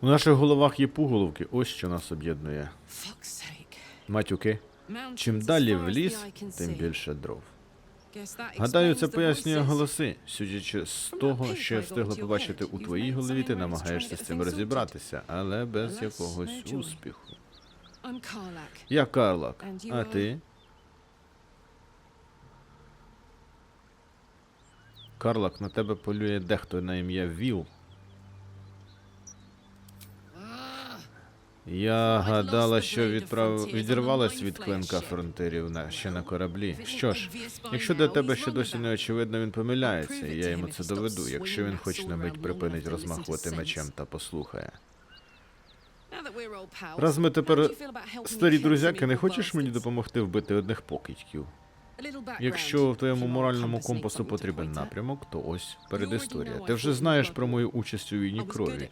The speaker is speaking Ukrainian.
У наших головах є пуголовки, ось що нас об'єднує. Матюки. Чим далі в ліс, тим більше дров. Гадаю, це пояснює голоси. Судячи з того, що я встигла побачити у твоїй голові, ти намагаєшся з цим розібратися, але без якогось успіху. Я Карлак, а ти? Карлак, на тебе полює дехто на ім'я Віл. Я гадала, що відправ... відірвалась від клинка фронтирів на... ще на кораблі. Що ж, якщо для тебе ще досі не очевидно, він помиляється, і я йому це доведу, якщо він хоч на мить припинить розмахувати мечем та послухає. Раз ми тепер старі друзяки, не хочеш мені допомогти вбити одних покидьків? Якщо в твоєму моральному компасу потрібен напрямок, то ось передісторія. Ти вже знаєш про мою участь у війні крові.